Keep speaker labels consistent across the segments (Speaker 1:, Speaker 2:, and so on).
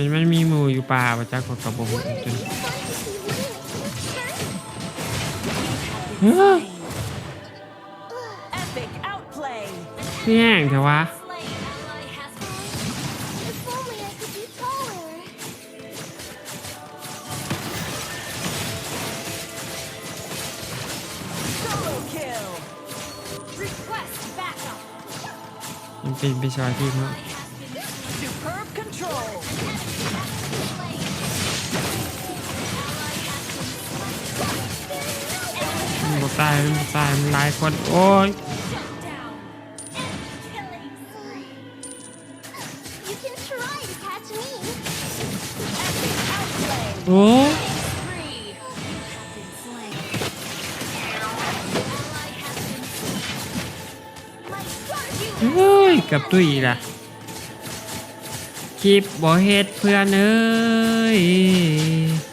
Speaker 1: มันมันมีมืออยู่ป่าประจักกับกั
Speaker 2: บโบ
Speaker 1: โห
Speaker 3: จน
Speaker 1: นี่แห้งเถอะวะ
Speaker 2: ยัง
Speaker 1: ตีนไปชอยทีมเนาะ ตายมันบ่ตายมันหลายคนโอ้ย
Speaker 2: Down. Killing spree. You can try to catch me.
Speaker 3: Epic outplay.
Speaker 1: โอ้ย
Speaker 2: Spree. You have been slain. Ally has been slain. My guardian.
Speaker 1: เฮ้ยกับตุ้ยล่ะคลิปบ่เฮ็ดเพื่อนเอ้ย
Speaker 2: Initiate retreat.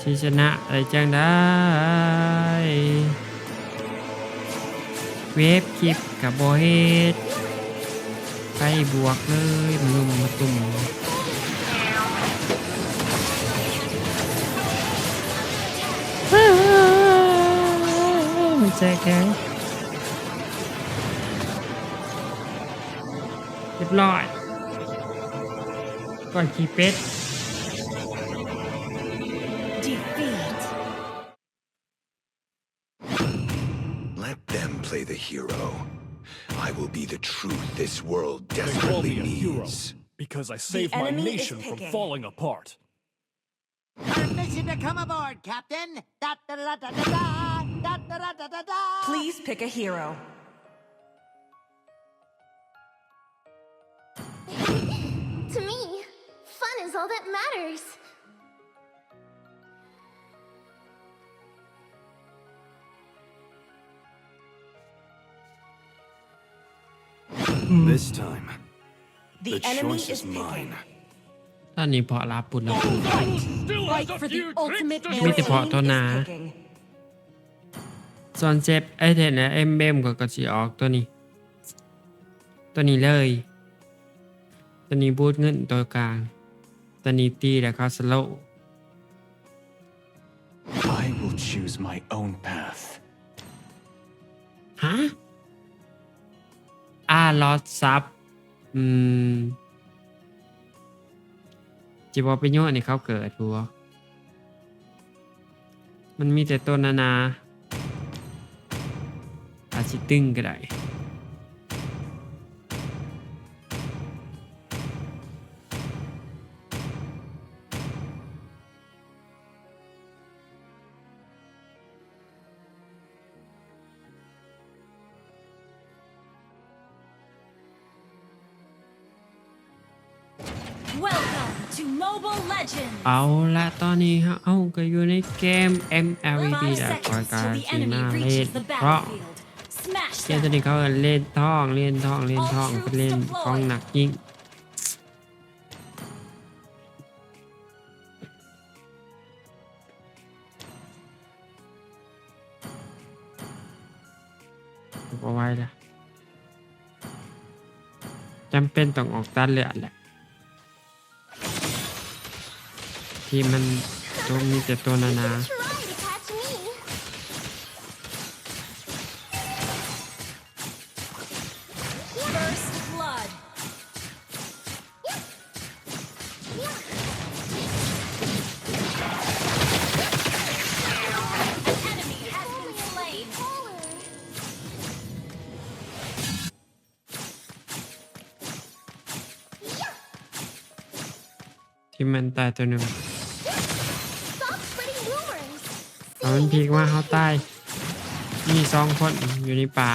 Speaker 1: ชีชนะอะไรจังได้ เวฟคลิปกับบ่เฮดไปบวกเลยมันลุมมาตุ่มมันแจกแกงเรียบร้อยก่อนขี่เป็ด
Speaker 3: Defeat.
Speaker 4: Let them play the hero. I will be the truth this world desperately
Speaker 5: they
Speaker 4: needs.
Speaker 5: because I saved my nation from falling apart.
Speaker 6: Permission to come aboard, Captain.
Speaker 3: Please pick a hero.
Speaker 2: to me, fun is all that matters.
Speaker 7: This time,
Speaker 3: The,
Speaker 7: the
Speaker 3: enemy
Speaker 7: choice
Speaker 3: is
Speaker 7: is
Speaker 3: picking.
Speaker 7: mine.
Speaker 1: ตอนนี้เพอรับปุ่นแล้ว
Speaker 5: Still
Speaker 3: Fight for the ultimate
Speaker 1: มี
Speaker 3: your
Speaker 1: แต่เพาะ
Speaker 3: team
Speaker 1: ตัว
Speaker 3: is
Speaker 1: หนา
Speaker 3: picking.
Speaker 1: ส่วนเซฟไอเทนและเอ็มเบมก็กระสีออกตัวนี้ ตัวนี้เลย ตัวนี้บูทเงินตัวกลาง ตัวนี้ตีแล้วก็สโลว์
Speaker 7: I will choose my own path.
Speaker 1: ฮะอา ลอดซับอืมจิบอปิโยนี่เขาเกิดทัวมันมีแต่ตัวนานาอาชิตึงก็ได้ เอาละตอนนี้ฮะเอาก็อยู่ในเกม MLB
Speaker 2: Five
Speaker 1: แล้วคอย
Speaker 2: seconds
Speaker 1: การ
Speaker 2: till the
Speaker 1: สีหน้า
Speaker 2: enemy
Speaker 1: เล่น
Speaker 2: reaches the
Speaker 1: เพราะ
Speaker 2: battlefield. Smash
Speaker 1: เกมตัว
Speaker 2: them.
Speaker 1: นี้เขาเล่นท่องเล่นท่องเล่นท่องเป็นเล่นของหนักยิ่งเอาไว้ละจำเป็นต้องออกตัดเลือดแหละ ที่มันตัวมีแต่ตัวนานาที่มันตายตัวหนึ่ง มันพีกว่าเขาตายมีสองคนอยู่ในป่า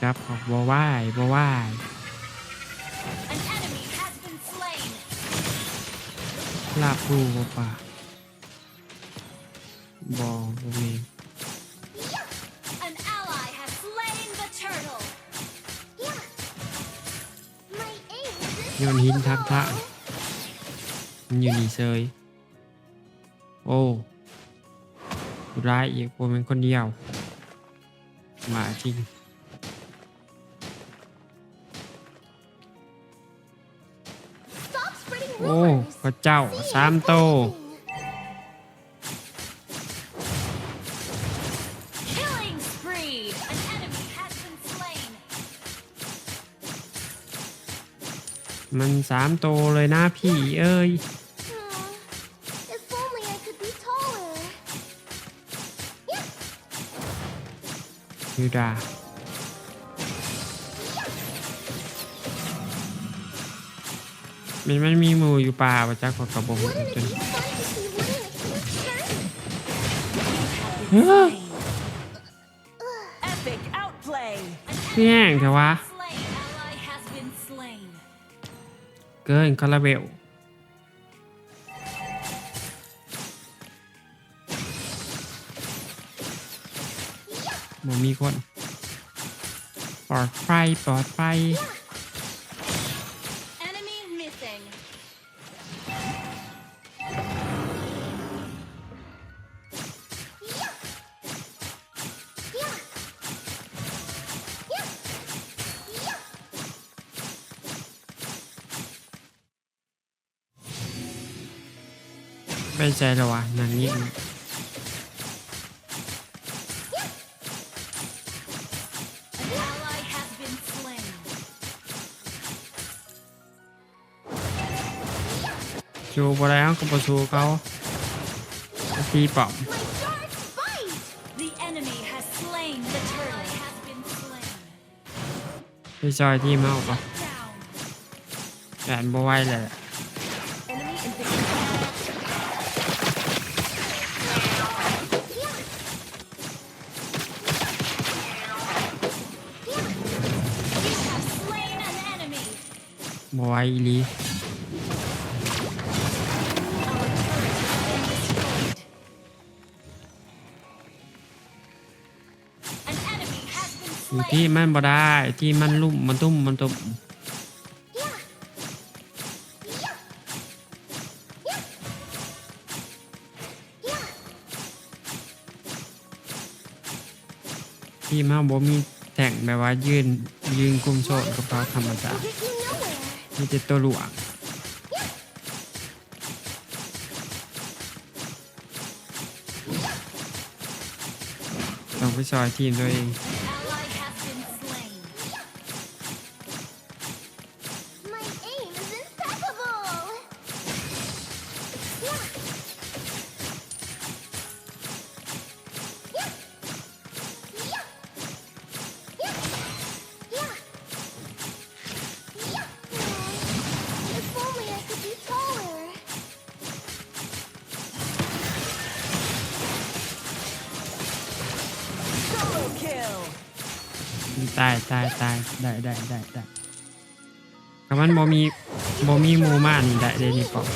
Speaker 1: ครับขบบัวไหวบัวไหวลาบรูบัวป่า บอบัวเมง
Speaker 2: An ally has slain the turtle. Yeah. My aim is
Speaker 1: โยนหินทักทะมันอยู่นี่เซยโอ้ผู้ร้ายอีกผมเป็นคนเดียวหมาจริง
Speaker 2: Stop spreading
Speaker 1: โอ้
Speaker 2: rumors.
Speaker 1: พระเจ้า
Speaker 2: See
Speaker 1: สามโต มันสามโตเลยนะพี่เอ้ย
Speaker 2: Hmm. If only I could be taller.
Speaker 1: ยูดา มันมันมีหมูอยู่ป่าประจักษ์กับกระบอก
Speaker 2: Wouldn't it
Speaker 1: จน
Speaker 2: be fun to see wood in its first turn?
Speaker 1: เฮ้ย
Speaker 3: Epic outplay!
Speaker 1: เพี่งเถอะวะ เกินคาราเบลบ่มีคนปลอดภัยปลอดภัย ไปใจแล้ววะนางนี้
Speaker 3: An ally has been slain.
Speaker 1: ชูบแล้วก็บชูเขาตีป้อม
Speaker 2: My darts bite.
Speaker 3: The enemy has slain the turtle. Has been slain.
Speaker 1: ไปจอยที่เมาปะ
Speaker 3: Down.
Speaker 1: แอนบ่ไหวเลย
Speaker 3: has been
Speaker 1: อยู่ที่มันบ่ได้ที่มันลุ่มมันตุ้มมันตุ่มที่มาบ่มีแต่งแบบว่ายืนยืนกุมโซนกับเขาธรรมดา
Speaker 2: มีเจ็
Speaker 1: ดตัวหลวงต้องไปซอยทีมตัวเองายตายตายได้ได้ได้ได้คำมันบ่มีบ่มีหมูมานี่ได้เลยนี่ปอก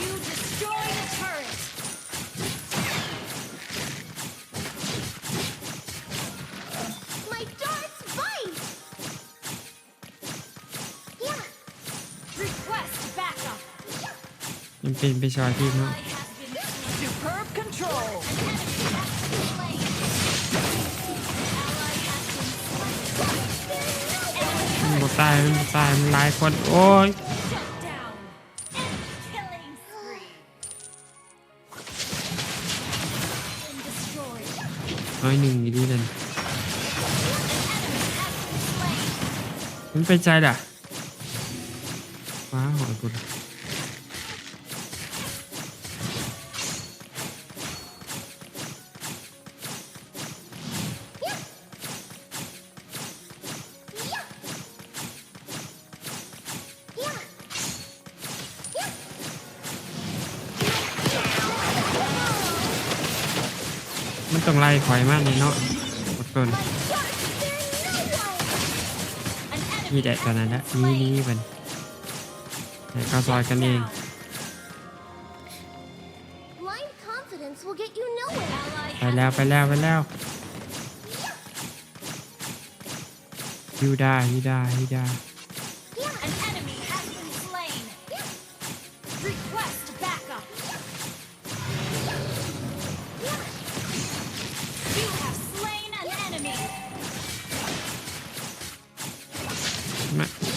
Speaker 3: You destroy the turret.
Speaker 2: My darts bite. Yeah.
Speaker 3: Request backup.
Speaker 1: มันเป็นไปซอยทีมเนาะ ตายตายหลายคนโอ้ยร้อยหนึ่งยู่ดีนั่นมันไปใจด่ะฟ้าหอยกู ต้องไล่ข่อยมากเลยเนาะอดทน
Speaker 3: An enemy
Speaker 1: นี่แหละตอนนั้นละนี่นี่มันแต่ก็ซอยกันเอง
Speaker 2: Blind confidence will get you nowhere.
Speaker 3: ally
Speaker 1: ไปแล้วไปแล้วไปแล้ว
Speaker 3: has
Speaker 1: ยูดายูดายูดา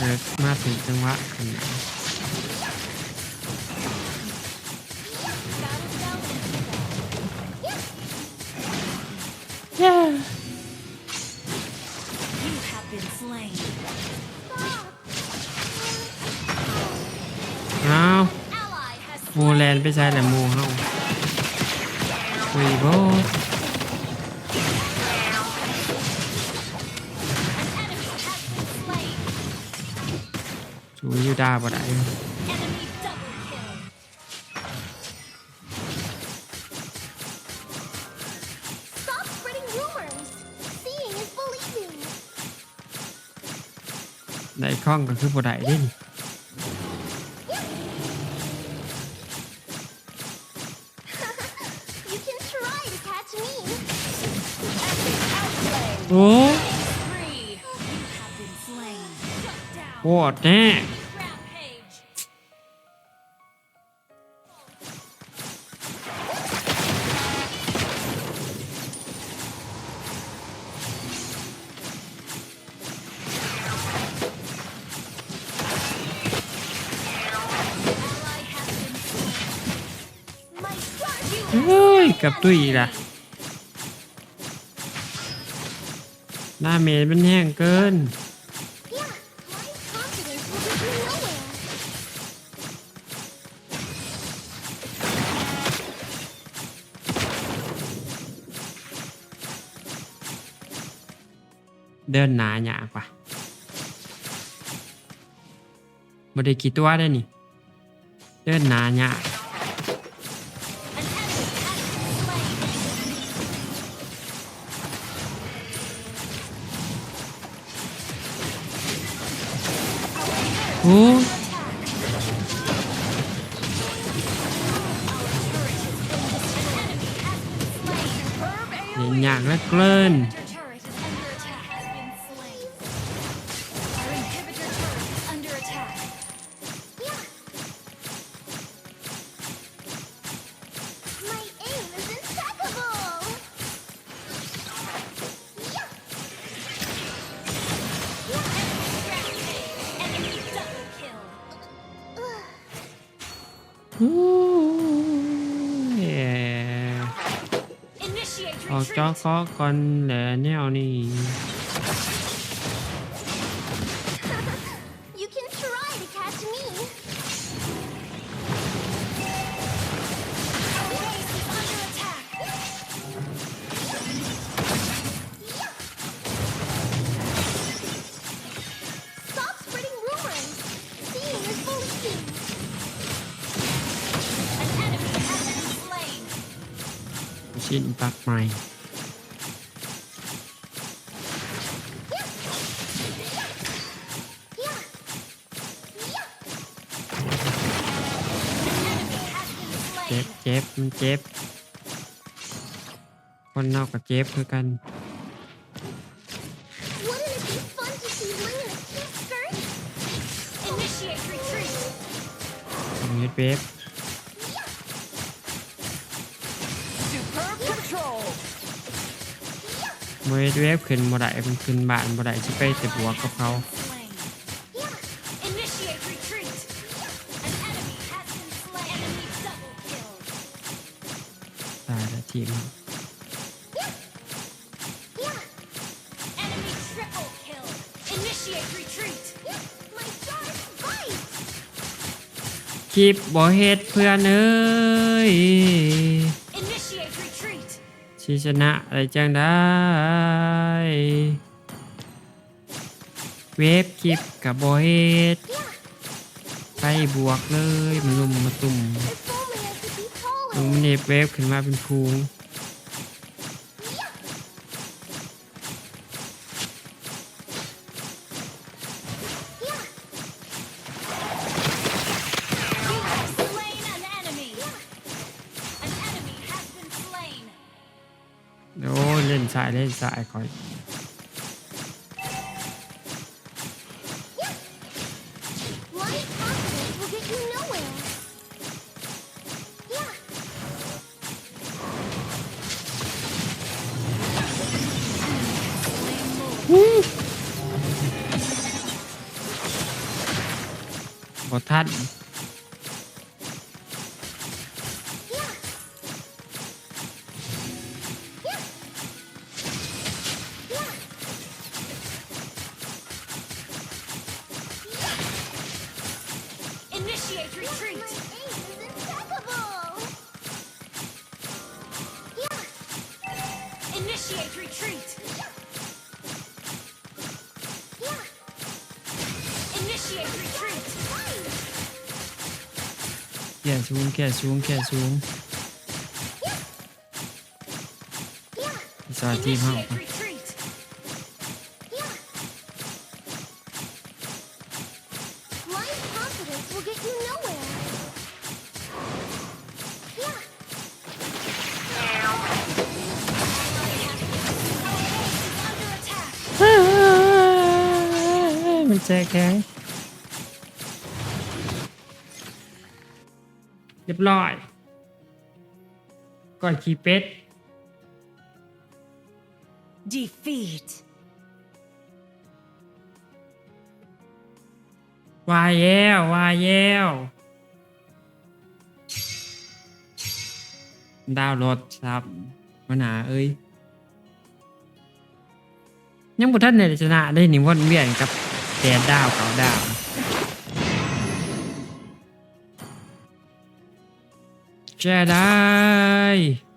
Speaker 1: มาเกิดมาถึงจังหวะขนาด
Speaker 3: You have been slain.
Speaker 1: อ้าว
Speaker 3: Ally has
Speaker 1: โมแลนไปใช้แหละโมเฮาคุยโบ ชูยูดาบ่ได้
Speaker 3: Enemy double kill.
Speaker 2: Stop spreading rumors. Seeing is believing.
Speaker 1: ได้คล่องก็คือบ่ได้เด้นี่
Speaker 2: You can try to catch me.
Speaker 1: โอ้
Speaker 3: Three. You have been slain. Shut down.
Speaker 1: โหดแน่ เฮ้ยกับตุ้ยล่ะ หน้าเมนมันแห้งเกิน เดินหนาหยากว่ะบ่ได้กี่ตัวได้นี่ เดินหนาหยาก หืมงยากนักเล่น อ้ย
Speaker 3: Initiate
Speaker 1: ออกจอ
Speaker 3: retreat.
Speaker 1: คอก่อนแหละแนวนี่ ชิ้นปักใหม่
Speaker 2: Yeah. Yeah.
Speaker 3: An enemy has been
Speaker 1: เจ็
Speaker 3: slain.
Speaker 1: บเจ็บมันเจ็บ คนนอกก็เจ็บคือกัน
Speaker 2: Wouldn't it be fun to
Speaker 1: มว
Speaker 6: ย
Speaker 1: เวฟขึ้นบ่ได้มันขึ้นบ้านบ่ได้สิไปแต่บัวกับเขาตายแล้วทีมคลิปบ่เฮ็ดเพื่อนเอ้ย สิชนะอะไรจังได้ เวฟคลิปกับบ่เฮ็ด
Speaker 2: Yeah.
Speaker 1: ไปบวกเลยมันลุมมาตุ่ม
Speaker 2: If only I could be
Speaker 1: มึง
Speaker 2: taller.
Speaker 1: มันเฮ็ดเวฟขึ้นมาเป็นพูง โอ้ยเล่นสายเล่นสายคอย สูงแก่สูงแก่สูง
Speaker 2: Yeah,
Speaker 1: สาทีมเฮา
Speaker 3: Initiate retreat.
Speaker 2: yeah. Blind confidence will get you nowhere. Yeah,
Speaker 3: Under attack.
Speaker 1: มันแจกแข็ รียบร้อยก่อนขี่เป็ด
Speaker 3: Defeat.
Speaker 1: วายแย้ววายแย้วดาวรถครับมาหนาเอ้ย ยังบุท่านในชนะได้หนิวนเวียนกับแดนดาวเก่าดาว จะได้